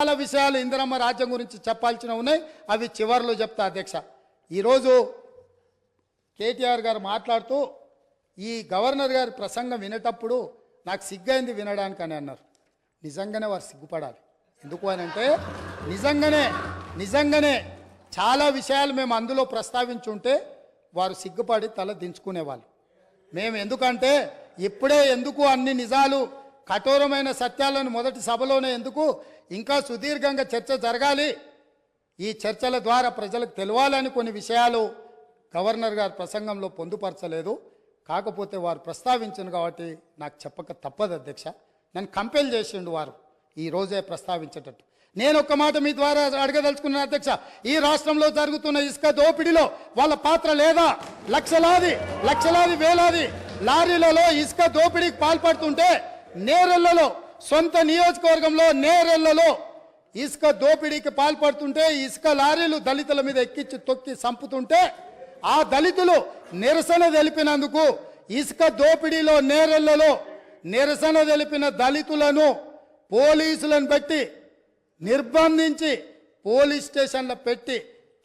చాలా విషయాలు ఇందిరమ్మ రాజ్యం గురించి చెప్పాల్సిన ఉన్నాయి. అవి చివరిలో చెప్తా అధ్యక్ష. ఈరోజు కేటీఆర్ గారు మాట్లాడుతూ ఈ గవర్నర్ గారి ప్రసంగం వినేటప్పుడు నాకు సిగ్గైంది వినడానికి అని అన్నారు. నిజంగానే వారు సిగ్గుపడాలి. ఎందుకు అని అంటే నిజంగానే నిజంగానే చాలా విషయాలు మేము అందులో ప్రస్తావించుంటే వారు సిగ్గుపడి తల దించుకునేవాళ్ళు. మేము ఎందుకంటే ఇప్పుడే ఎందుకు అన్ని నిజాలు కఠోరమైన సత్యాలను మొదటి సభలోనే ఎందుకు? ఇంకా సుదీర్ఘంగా చర్చ జరగాలి. ఈ చర్చల ద్వారా ప్రజలకు తెలియాలని కొన్ని విషయాలు గవర్నర్ గారి ప్రసంగంలో పొందుపరచలేదు. కాకపోతే వారు ప్రస్తావించను కాబట్టి నాకు చెప్పక తప్పదు అధ్యక్ష. నన్ను కంపెల్ చేసిండు వారు ఈ రోజే ప్రస్తావించేటట్టు. నేను ఒక్క మాట మీ ద్వారా అడగదలుచుకున్నాను అధ్యక్ష. ఈ రాష్ట్రంలో జరుగుతున్న ఇసుక దోపిడీలో వాళ్ళ పాత్ర లేదా? లక్షలాది లక్షలాది వేలాది లారీలలో ఇసుక దోపిడీకి పాల్పడుతుంటే నేరెళ్ళలో సొంత నియోజకవర్గంలో నేరెళ్ళలో ఇసుక దోపిడీకి పాల్పడుతుంటే ఇసుక లారీలు దళితుల మీద ఎక్కించి తొక్కి చంపుతుంటే ఆ దళితులు నిరసన తెలిపినందుకు ఇసుక దోపిడీలో నేరెళ్ళలో నిరసన తెలిపిన దళితులను పోలీసులను పెట్టి నిర్బంధించి పోలీస్ స్టేషన్లో పెట్టి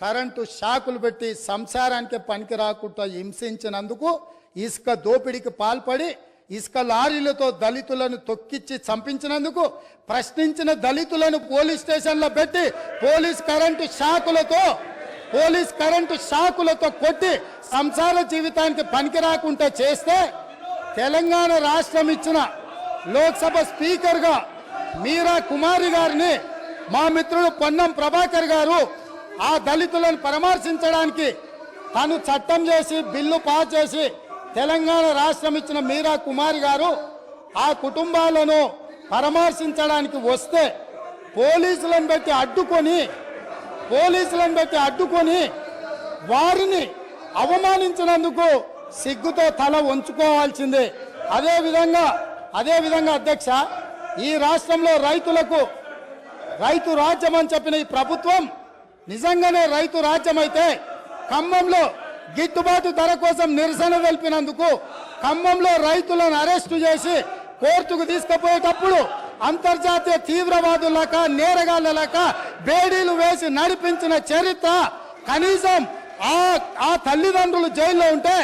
కరెంటు షాకులు పెట్టి సంసారానికి పనికి రాకుండా హింసించినందుకు ఇసుక దోపిడీకి పాల్పడి ఇసుక లారీలతో దళితులను తొక్కిచ్చి చంపించినందుకు ప్రశ్నించిన దళితులను పోలీస్ స్టేషన్లో పెట్టి పోలీస్ కరెంటు షాకులతో పోలీస్ కరెంటు షాకులతో కొట్టి సంసార జీవితానికి పనికి రాకుండా చేస్తే తెలంగాణ రాష్ట్రం ఇచ్చిన లోక్సభ స్పీకర్గా మీరా కుమారి గారిని మా మిత్రుడు పొన్నం ప్రభాకర్ గారు ఆ దళితులను పరామర్శించడానికి తను చట్టం చేసి బిల్లు పాస్ చేసి తెలంగాణ రాష్ట్రం ఇచ్చిన మీరా కుమారి గారు ఆ కుటుంబాలను పరామర్శించడానికి వస్తే పోలీసులను పెట్టి అడ్డుకొని పోలీసులను పెట్టి అడ్డుకొని వారిని అవమానించినందుకు సిగ్గుతో తల ఉంచుకోవాల్సిందే అదే విధంగా అధ్యక్ష ఈ రాష్ట్రంలో రైతులకు రైతు రాజ్యం అని చెప్పిన ఈ ప్రభుత్వం నిజంగానే రైతు రాజ్యం అయితే ఖమ్మంలో గిట్టుబాటు ధర కోసం నిరసన తెలిపినందుకు ఖమ్మంలో రైతులను అరెస్టు చేసి కోర్టుకు తీసుకుపోయేటప్పుడు అంతర్జాతీయ తీవ్రవాదులక నేరగాళ్ళక బేడీలు వేసి నడిపించిన చరిత్ర కనీసం ఆ ఆ తల్లిదండ్రులు జైల్లో ఉంటే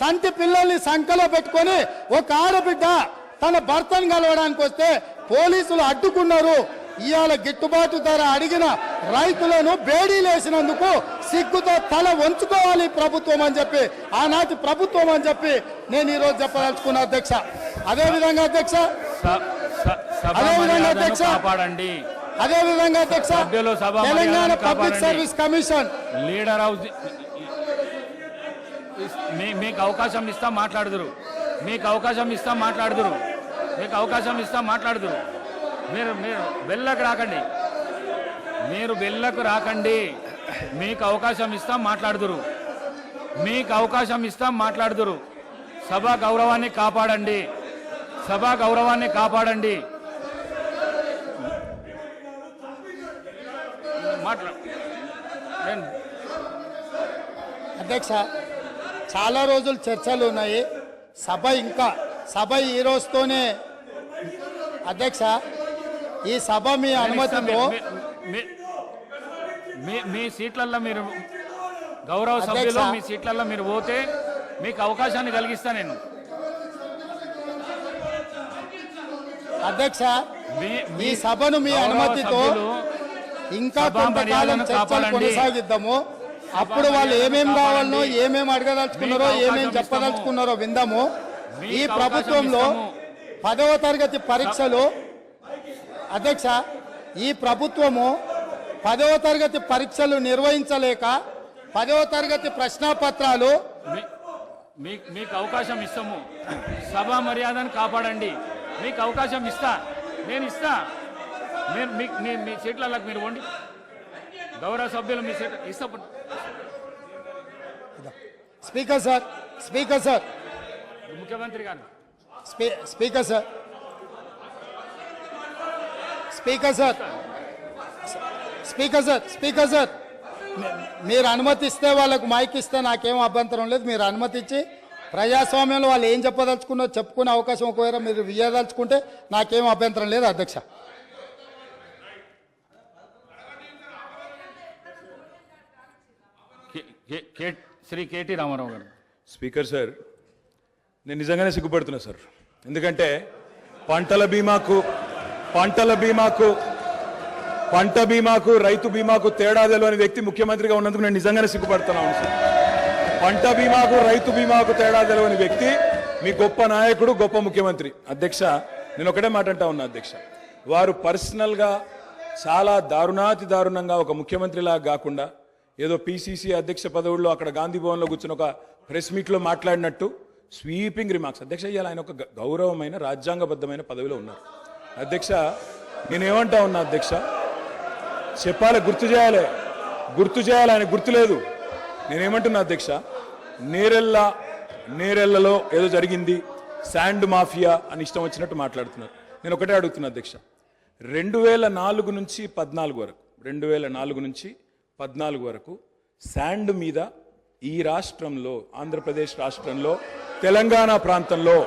సంటి పిల్లల్ని సంకలో పెట్టుకొని ఒక ఆడబిడ్డ తన భర్తను కలవడానికి వస్తే పోలీసులు అడ్డుకున్నారు. ఇవాళ గిట్టుబాటు ధర అడిగిన రైతులను బేడీలేసినందుకు సిగ్గుతో తల వంచుకోవాలి ప్రభుత్వం అని చెప్పి ఆనాటి ప్రభుత్వం అని చెప్పి నేను ఈరోజు చెప్పదలుచుకున్నా అధ్యక్ష. అదే విధంగా అధ్యక్ష? స- స- సభ అదే విధంగా మర్యాదను అధ్యక్ష. అదే విధంగా అధ్యక్ష? Telangana public. Service commission. Leader house మీకు అవకాశం ఇస్తాం మాట్లాడుదురు. మీకు అవకాశం ఇస్తాం మాట్లాడుదురు. మీకు అవకాశం ఇస్తాం మాట్లాడుదురు. మీరు మీరు బెల్లకు రాకండి. మీరు బెల్లకు రాకండి. మీకు అవకాశం ఇస్తాం మాట్లాడుదురు. మీకు అవకాశం ఇస్తాం మాట్లాడుదురు. సభ గౌరవాన్ని కాపాడండి. సభ గౌరవాన్ని కాపాడండి. మాట్లా అధ్యక్ష చాలా రోజులు చర్చలు ఉన్నాయి. సభ ఇంకా సభ ఈ రోజుతోనే అధ్యక్ష ఈ సభ మీ అనుమతితో మీ- సీట్లల్లో మీరు గౌరవ. సభ్యులు మీ సీట్లలో మీరు పోతే మీకు అవకాశాన్ని కలిగిస్తా నేను అధ్యక్ష మీ- ఈ సభను మీ అనుమతితో ఇంకా కొంతకాలం చర్చలు. కొనసాగిద్దాము అప్పుడు వాళ్ళు మర్యాదను ఏమేం కావాలనో కాపాడండి. ఏమేం అడగదలుచుకున్నారో మీకు ఏమేం అవకాశం చెప్పదలుచుకున్నారో విందాము ఈ ప్రభుత్వంలో. పదవ తరగతి పరీక్షలు అధ్యక్ష ఈ ప్రభుత్వము పదవ తరగతి పరీక్షలు నిర్వహించలేక పదవ తరగతి ప్రశ్నాపత్రాలు మీకు అవకాశం ఇస్తాము. సభా మర్యాదను కాపాడండి. మీకు అవకాశం ఇస్తా. నేను ఇస్తా. మీరు మీ మీ- మీ సీట్లకు మీరు వండి గౌరవ సభ్యులు మీ సీట్ ఇస్తా. Speaker sir speaker sir. ముఖ్యమంత్రి గారు. స్పీ- speaker sir. Speaker sir. Speaker sir speaker sir. మీరు అనుమతి ఇస్తే వాళ్ళకు మైక్ ఇస్తే నాకేం అభ్యంతరం లేదు. మీరు అనుమతి ఇచ్చి ప్రజాస్వామ్యంలో వాళ్ళు ఏం చెప్పదలుచుకున్నో చెప్పుకునే అవకాశం ఒకవేళ మీరు వియ్యదలుచుకుంటే నాకేం అభ్యంతరం లేదు అధ్యక్ష. శ్రీ కేటీ రామారావు గారు. స్పీకర్ సార్ నేను నిజంగానే సిగ్గుపడుతున్నా సార్. ఎందుకంటే పంటల బీమాకు పంటల బీమాకు పంట బీమాకు రైతు బీమాకు తేడా తెలియని వ్యక్తి ముఖ్యమంత్రిగా ఉన్నందుకు నేను నిజంగానే సిగ్గుపడుతున్నాను సార్. పంట బీమాకు రైతు బీమాకు తేడా తెలియని వ్యక్తి మీ గొప్ప నాయకుడు గొప్ప ముఖ్యమంత్రి. అధ్యక్ష నేను ఒకటే మాట అంటా ఉన్నా అధ్యక్ష. వారు పర్సనల్గా చాలా దారుణాతి దారుణంగా ఒక ముఖ్యమంత్రిలా కాకుండా ఏదో పిసిసి అధ్యక్ష పదవుల్లో అక్కడ గాంధీ భవన్లో కూర్చుని ఒక ప్రెస్ మీట్లో మాట్లాడినట్టు స్వీపింగ్ రిమార్క్స్. అధ్యక్ష ఇవాళ ఆయన ఒక గౌరవమైన రాజ్యాంగబద్ధమైన పదవిలో ఉన్నారు. అధ్యక్ష నేనేమంటా ఉన్నా అధ్యక్ష? చెప్పాలి గుర్తు చేయాలి. గుర్తు చేయాలి ఆయన గుర్తు లేదు. నేనేమంటున్నా అధ్యక్ష? నేరెళ్ళ నేరెళ్ళలో ఏదో జరిగింది. శాండ్ మాఫియా అని ఇష్టం వచ్చినట్టు మాట్లాడుతున్నారు. నేను ఒకటే అడుగుతున్నా అధ్యక్ష. రెండు వేల నాలుగు నుంచి పద్నాలుగు వరకు రెండు వేల నాలుగు నుంచి పద్నాలుగు వరకు శాండ్ మీద ఈ రాష్ట్రంలో ఆంధ్రప్రదేశ్ రాష్ట్రంలో తెలంగాణ ప్రాంతంలో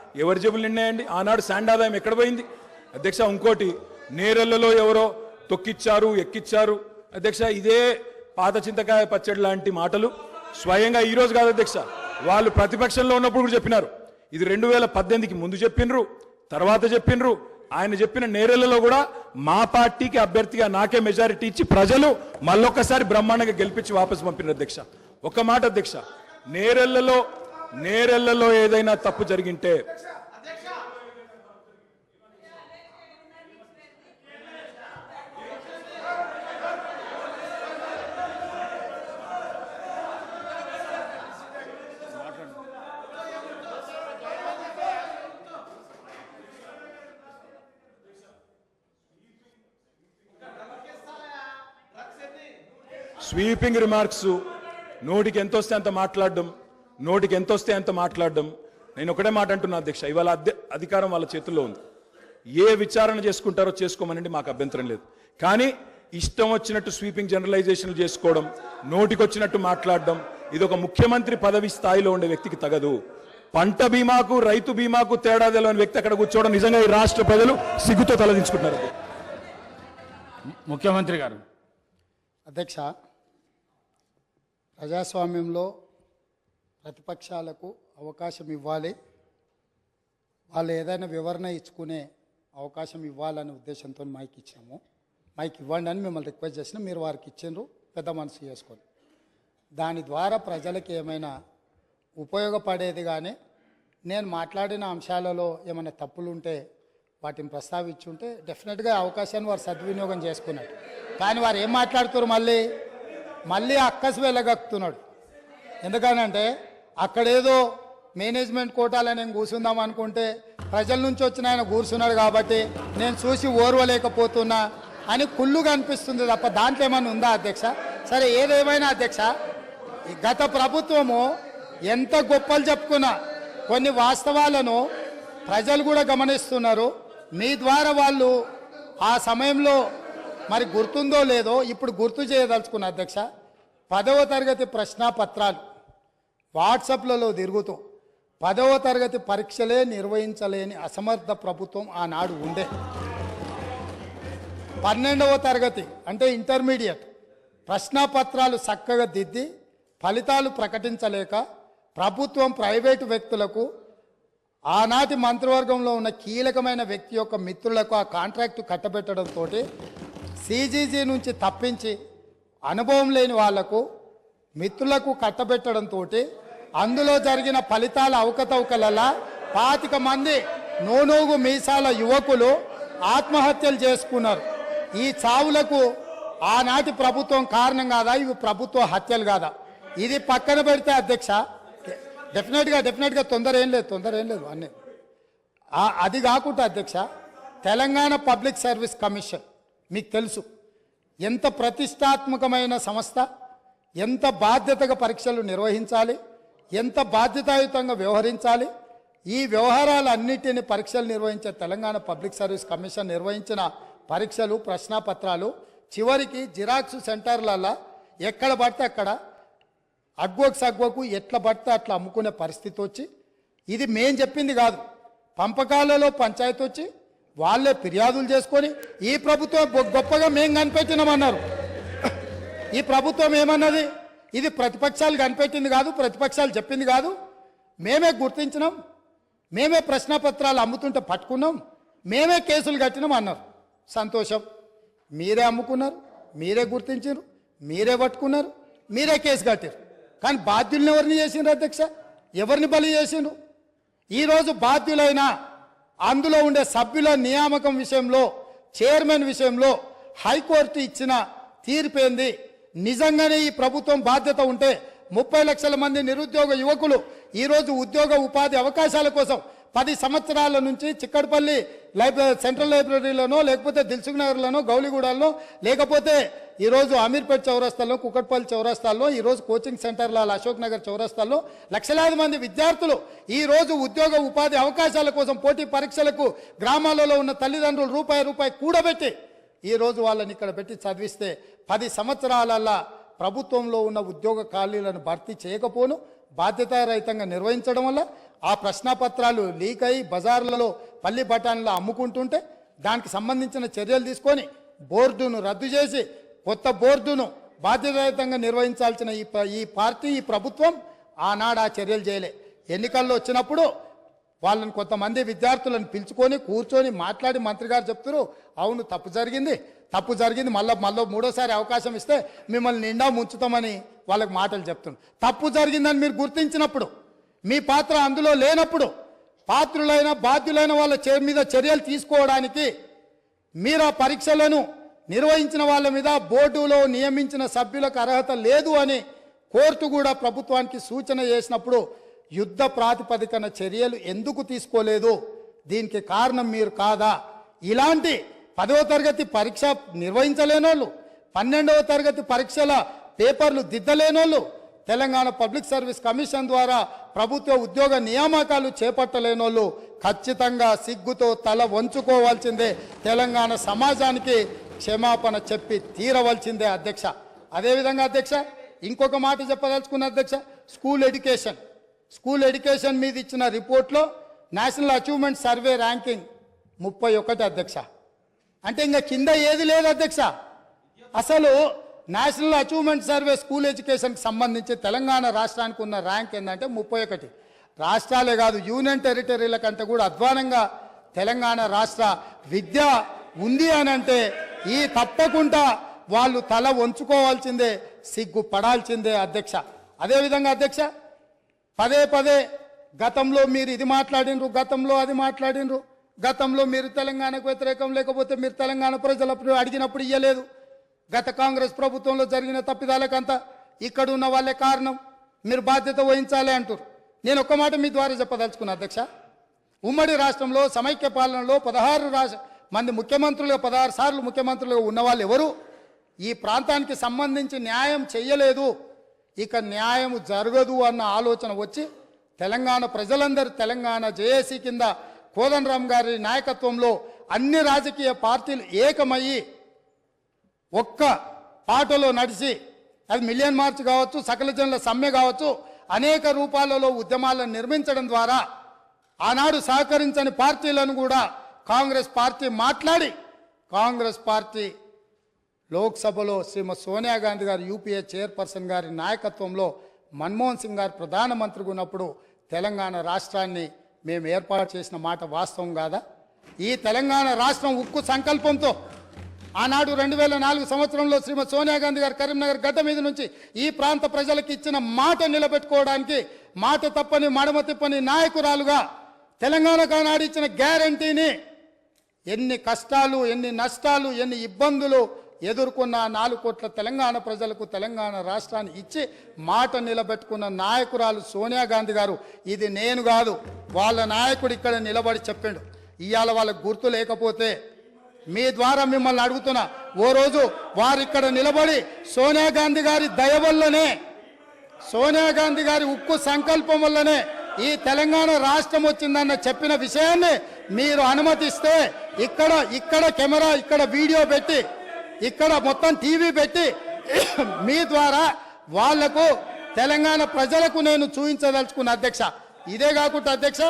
ఎవరి జేబులు నిండాయండి? ఆనాడు శాండ్ ఆదాయం ఎక్కడ పోయింది? అధ్యక్ష ఇంకోటి నేరళ్ళలో ఎవరో తొక్కిచ్చారు ఎక్కిచ్చారు. అధ్యక్ష ఇదే పాత చింతకాయ పచ్చడి లాంటి మాటలు. స్వయంగా ఈరోజు కాదు అధ్యక్ష వాళ్ళు ప్రతిపక్షంలో ఉన్నప్పుడు కూడా చెప్పినారు. ఇది రెండు వేల పద్దెనిమిదికి ముందు చెప్పినరు తర్వాత చెప్పినరు. ఆయన చెప్పిన నేరెళ్ళలో కూడా మా పార్టీకి అభ్యర్థిగా నాకే మెజారిటీ ఇచ్చి ప్రజలు మళ్ళొక్కసారి బ్రహ్మాండంగా గెలిపించి వాపసు పంపిన అధ్యక్ష. ఒక మాట అధ్యక్ష నేరెళ్ళలో నేరెళ్ళలో ఏదైనా తప్పు జరిగింటే స్వీపింగ్ రిమార్క్స్ నోటికి ఎంత వస్తే అంత మాట్లాడడం. నోటికి ఎంత వస్తే అంత మాట్లాడడం. నేను ఒకటే మాట అంటున్నా అధ్యక్ష ఇవాళ అధికారం వాళ్ళ చేతుల్లో ఉంది. ఏ విచారణ చేసుకుంటారో చేసుకోమనండి మాకు అభ్యంతరం లేదు. కానీ ఇష్టం వచ్చినట్టు స్వీపింగ్ జనరలైజేషన్లు చేసుకోవడం నోటికి వచ్చినట్టు మాట్లాడడం ఇది ఒక ముఖ్యమంత్రి పదవి స్థాయిలో ఉండే వ్యక్తికి తగదు. పంట బీమాకు రైతు బీమాకు తేడా తెలియని వ్యక్తి అక్కడ కూర్చోవడం నిజంగా ఈ రాష్ట్ర ప్రజలు సిగ్గుతో తలదించుకుంటున్నారు. ముఖ్యమంత్రి గారు. అధ్యక్ష ప్రజాస్వామ్యంలో ప్రతిపక్షాలకు అవకాశం ఇవ్వాలి. వాళ్ళు ఏదైనా వివరణ ఇచ్చుకునే అవకాశం ఇవ్వాలనే ఉద్దేశంతో మైక్ ఇచ్చాము. మైక్ ఇవ్వండి అని మిమ్మల్ని రిక్వెస్ట్ చేసిన మీరు వారికి ఇచ్చిండ్రు. పెద్ద మనసు చేసుకొని దాని ద్వారా ప్రజలకు ఏమైనా ఉపయోగపడేది కానీ నేను మాట్లాడిన అంశాలలో ఏమైనా తప్పులు ఉంటే వాటిని ప్రస్తావించుంటే డెఫినెట్గా అవకాశాన్ని వారు సద్వినియోగం చేసుకున్నాడు కానీ వారు ఏం మాట్లాడుతున్నారు మళ్ళీ? మళ్ళీ అక్కసి వెళ్ళగక్కుతున్నాడు ఎందుకనంటే అక్కడేదో మేనేజ్మెంట్ కోటాలో నేను కూర్చుందాం అనుకుంటే ప్రజల నుంచి వచ్చిన ఆయన కూర్చున్నాడు కాబట్టి నేను చూసి ఓర్వలేకపోతున్నా అని కుళ్ళు కనిపిస్తుంది తప్ప దాంట్లో ఏమైనా ఉందా అధ్యక్ష? సరే ఏదేమైనా అధ్యక్ష గత ప్రభుత్వము ఎంత గొప్పలు చెప్పుకున్నా కొన్ని వాస్తవాలను ప్రజలు కూడా గమనిస్తున్నారు. మీ ద్వారా వాళ్ళు ఆ సమయంలో మరి గుర్తుందో లేదో ఇప్పుడు గుర్తు చేయదలుచుకున్న అధ్యక్ష. పదవ తరగతి ప్రశ్నాపత్రాలు వాట్సాప్లలో తిరుగుతూ పదవ తరగతి పరీక్షలే నిర్వహించలేని అసమర్థ ప్రభుత్వం ఆనాడు ఉండే. పన్నెండవ తరగతి అంటే ఇంటర్మీడియట్. ప్రశ్నపత్రాలు చక్కగా దిద్ది ఫలితాలు ప్రకటించలేక ప్రభుత్వం ప్రైవేటు వ్యక్తులకు ఆనాటి మంత్రివర్గంలో ఉన్న కీలకమైన వ్యక్తి యొక్క మిత్రులకు ఆ కాంట్రాక్టు కట్టబెట్టడంతో సీజీజీ నుంచి తప్పించి అనుభవం లేని వాళ్ళకు మిత్రులకు కట్టబెట్టడంతో అందులో జరిగిన ఫలితాల అవకతవకలలా పాతిక మంది నోనోగు మీసాల యువకులు ఆత్మహత్యలు చేసుకున్నారు. ఈ చావులకు ఆనాటి ప్రభుత్వం కారణం కాదా? ఇవి ప్రభుత్వ హత్యలు కాదా? ఇది పక్కన పెడితే అధ్యక్ష డెఫినెట్గా డెఫినెట్గా తొందర ఏం లేదు తొందర ఏం లేదు అన్నీ. అది కాకుండా అధ్యక్ష తెలంగాణ పబ్లిక్ సర్వీస్ కమిషన్ మీకు తెలుసు ఎంత ప్రతిష్టాత్మకమైన సంస్థ ఎంత బాధ్యతగా పరీక్షలు నిర్వహించాలి ఎంత బాధ్యతాయుతంగా వ్యవహరించాలి? ఈ వ్యవహారాలన్నిటిని పరీక్షలు నిర్వహించే తెలంగాణ పబ్లిక్ సర్వీస్ కమిషన్ నిర్వహించిన పరీక్షలు ప్రశ్నాపత్రాలు చివరికి జిరాక్స్ సెంటర్లలో ఎక్కడ పడితే అక్కడ అగ్వకు సగ్వకు ఎట్లా పడితే అట్లా అమ్ముకునే పరిస్థితి వచ్చి ఇది మేం చెప్పింది కాదు. పంపకాలలో పంచాయతీ వచ్చి వాళ్ళే ఫిర్యాదులు చేసుకొని ఈ ప్రభుత్వం గొ- గొప్పగా మేం కనిపెట్టినామన్నారు. ఈ ప్రభుత్వం ఏమన్నది? ఇది ప్రతిపక్షాలు కనిపెట్టింది కాదు ప్రతిపక్షాలు చెప్పింది కాదు. మేమే గుర్తించినాం మేమే ప్రశ్నపత్రాలు అమ్ముతుంటే పట్టుకున్నాం మేమే కేసులు కట్టినాం అన్నారు. సంతోషం. మీరే అమ్ముకున్నారు మీరే గుర్తించారు మీరే పట్టుకున్నారు మీరే కేసు కట్టారు కానీ బాధ్యుల్ని ఎవరిని చేసిండ్రు అధ్యక్ష? ఎవరిని బలి చేసిండ్రు? ఈరోజు బాధ్యులైన అందులో ఉండే సభ్యుల నియామకం విషయంలో చైర్మన్ విషయంలో హైకోర్టు ఇచ్చిన తీర్పేంది నిజంగానే ఈ ప్రభుత్వం బాధ్యత ఉంటే ముప్పై లక్షల మంది నిరుద్యోగ యువకులు ఈరోజు ఉద్యోగ ఉపాధి అవకాశాల కోసం పది సంవత్సరాల నుంచి చిక్కడపల్లి లైబ్రరీ సెంట్రల్ లైబ్రరీలోనో లేకపోతే దిల్సుఖ్ నగర్లోనో గౌలిగూడలో లేకపోతే ఈరోజు అమీర్పేట్ చౌరస్తాలో కుక్కట్పల్లి చౌరస్తాల్లో ఈరోజు కోచింగ్ సెంటర్ల అశోక్ నగర్ చౌరస్తాల్లో లక్షలాది మంది విద్యార్థులు ఈరోజు ఉద్యోగ ఉపాధి అవకాశాల కోసం పోటీ పరీక్షలకు గ్రామాలలో ఉన్న తల్లిదండ్రులు రూపాయి రూపాయి కూడబెట్టి ఈ రోజు వాళ్ళని ఇక్కడ పెట్టి చదివిస్తే పది సంవత్సరాలల్లా ప్రభుత్వంలో ఉన్న ఉద్యోగ ఖాళీలను భర్తీ చేయకపోను బాధ్యతారహితంగా నిర్వహించడం వల్ల ఆ ప్రశ్నపత్రాలు లీక్ అయి బజార్లలో పల్లి బఠానీలో అమ్ముకుంటుంటే దానికి సంబంధించిన చర్యలు తీసుకొని బోర్డును రద్దు చేసి కొత్త బోర్డును బాధ్యతాయుతంగా నిర్వహించాల్సిన ఈ ఈ పార్టీ ఈ ప్రభుత్వం ఆనాడు ఆ చర్యలు చేయలే. ఎన్నికల్లో వచ్చినప్పుడు వాళ్ళని కొంతమంది విద్యార్థులను పిలుచుకొని కూర్చొని మాట్లాడి మంత్రి గారు చెప్తారు అవును తప్పు జరిగింది. తప్పు జరిగింది. మళ్ళీ మళ్ళీ మూడోసారి అవకాశం ఇస్తే మిమ్మల్ని నిండా ముంచుతామని వాళ్ళకి మాటలు చెప్తున్నారు. తప్పు జరిగిందని మీరు గుర్తించినప్పుడు మీ పాత్ర అందులో లేనప్పుడు పాత్రులైన బాధ్యులైన వాళ్ళ చే మీద చర్యలు తీసుకోవడానికి మీరు ఆ పరీక్షలను నిర్వహించిన వాళ్ళ మీద బోర్డులో నియమించిన సభ్యులకు అర్హత లేదు అని కోర్టు కూడా ప్రభుత్వానికి సూచన చేసినప్పుడు యుద్ధ ప్రాతిపదికన చర్యలు ఎందుకు తీసుకోలేదు? దీనికి కారణం మీరు కాదా? ఇలాంటి పదవ తరగతి పరీక్ష నిర్వహించలేనోళ్ళు పన్నెండవ తరగతి పరీక్షల పేపర్లు దిద్దలేనోళ్ళు తెలంగాణ పబ్లిక్ సర్వీస్ కమిషన్ ద్వారా ప్రభుత్వ ఉద్యోగ నియామకాలు చేపట్టలేనోళ్ళు ఖచ్చితంగా సిగ్గుతో తల వంచుకోవాల్సిందే తెలంగాణ సమాజానికి క్షమాపణ చెప్పి తీరవలసిందే అధ్యక్ష. అదేవిధంగా అధ్యక్ష ఇంకొక మాట చెప్పదలుచుకున్న అధ్యక్ష స్కూల్ ఎడ్యుకేషన్. స్కూల్ ఎడ్యుకేషన్ మీద ఇచ్చిన రిపోర్ట్లో నేషనల్ అచీవ్మెంట్ సర్వే ర్యాంకింగ్ ముప్పై ఒకటి అధ్యక్ష. అంటే ఇంకా కింద ఏది లేదు అధ్యక్ష. అసలు నేషనల్ అచీవ్మెంట్ సర్వే స్కూల్ ఎడ్యుకేషన్కి సంబంధించి తెలంగాణ రాష్ట్రానికి ఉన్న ర్యాంక్ ఏంటంటే ముప్పై ఒకటి. రాష్ట్రాలే కాదు యూనియన్ టెరిటరీల కంటే కూడా అధ్వానంగా తెలంగాణ రాష్ట్ర విద్య ఉంది అని అంటే ఈ తప్పకుండా వాళ్ళు తల వంచుకోవాల్సిందే సిగ్గు పడాల్సిందే అధ్యక్ష. అదేవిధంగా అధ్యక్ష పదే పదే గతంలో మీరు ఇది మాట్లాడినరు గతంలో అది మాట్లాడినరు గతంలో మీరు తెలంగాణకు వ్యతిరేకం లేకపోతే మీరు తెలంగాణ ప్రజలప్పుడు అడిగినప్పుడు ఇయ్యలేదు. గత కాంగ్రెస్ ప్రభుత్వంలో జరిగిన తప్పిదాలకంతా ఇక్కడ ఉన్న వాళ్ళే కారణం. మీరు బాధ్యత వహించాలి అంటారు నేను ఒక్క మాట మీ ద్వారా చెప్పదలుచుకున్నా అధ్యక్ష. ఉమ్మడి రాష్ట్రంలో సమైక్య పాలనలో పదహారు రాష్ట్ర మంది ముఖ్యమంత్రులుగా పదహారు సార్లు ముఖ్యమంత్రులుగా ఉన్న వాళ్ళు ఎవరు? ఈ ప్రాంతానికి సంబంధించి న్యాయం చేయలేదు ఇక న్యాయం జరగదు అన్న ఆలోచన వచ్చి తెలంగాణ ప్రజలందరూ తెలంగాణ జేఏసీ కింద కోదండరామ్ గారి నాయకత్వంలో అన్ని రాజకీయ పార్టీలు ఏకమయ్యి ఒక్క పాటలో నడిచి అది మిలియన్ మార్చ్ కావచ్చు సకల జనుల సమ్మె కావచ్చు అనేక రూపాలలో ఉద్యమాలను నిర్మించడం ద్వారా ఆనాడు సహకరించని పార్టీలను కూడా కాంగ్రెస్ పార్టీ మాట్లాడి కాంగ్రెస్ పార్టీ లోక్సభలో శ్రీమతి సోనియా గాంధీ గారు యూపీఏ చైర్పర్సన్ గారి నాయకత్వంలో మన్మోహన్ సింగ్ గారు ప్రధానమంత్రిగా ఉన్నప్పుడు తెలంగాణ రాష్ట్రాన్ని మేము ఏర్పాటు చేసిన మాట వాస్తవం కాదా? ఈ తెలంగాణ రాష్ట్రం ఉక్కు సంకల్పంతో ఆనాడు రెండు వేల నాలుగు సంవత్సరంలో శ్రీమతి సోనియా గాంధీ గారు కరీంనగర్ గడ్డ మీద నుంచి ఈ ప్రాంత ప్రజలకు ఇచ్చిన మాట నిలబెట్టుకోవడానికి మాట తప్పని మడమ తిప్పని నాయకురాలుగా తెలంగాణకు ఆనాడు ఇచ్చిన గ్యారంటీని ఎన్ని కష్టాలు ఎన్ని నష్టాలు ఎన్ని ఇబ్బందులు ఎదుర్కొన్న నాలుగు కోట్ల తెలంగాణ ప్రజలకు తెలంగాణ రాష్ట్రాన్ని ఇచ్చి మాట నిలబెట్టుకున్న నాయకురాలు సోనియా గాంధీ గారు ఇది నేను కాదు వాళ్ళ నాయకుడు ఇక్కడ నిలబడి చెప్పాడు. ఇవాళ వాళ్ళకు గుర్తు లేకపోతే మీ ద్వారా మిమ్మల్ని అడుగుతున్నా ఓ రోజు వారు ఇక్కడ నిలబడి సోనియా గాంధీ గారి దయ వల్లనే సోనియా గాంధీ గారి ఉక్కు సంకల్పం వల్లనే ఈ తెలంగాణ రాష్ట్రం వచ్చిందన్న చెప్పిన విషయాన్ని మీరు అనుమతిస్తే ఇక్కడ ఇక్కడ కెమెరా ఇక్కడ వీడియో పెట్టి ఇక్కడ మొత్తం టీవీ పెట్టి మీ ద్వారా వాళ్ళకు తెలంగాణ ప్రజలకు నేను చూపించదలుచుకున్న అధ్యక్ష. ఇదే కాకుండా అధ్యక్ష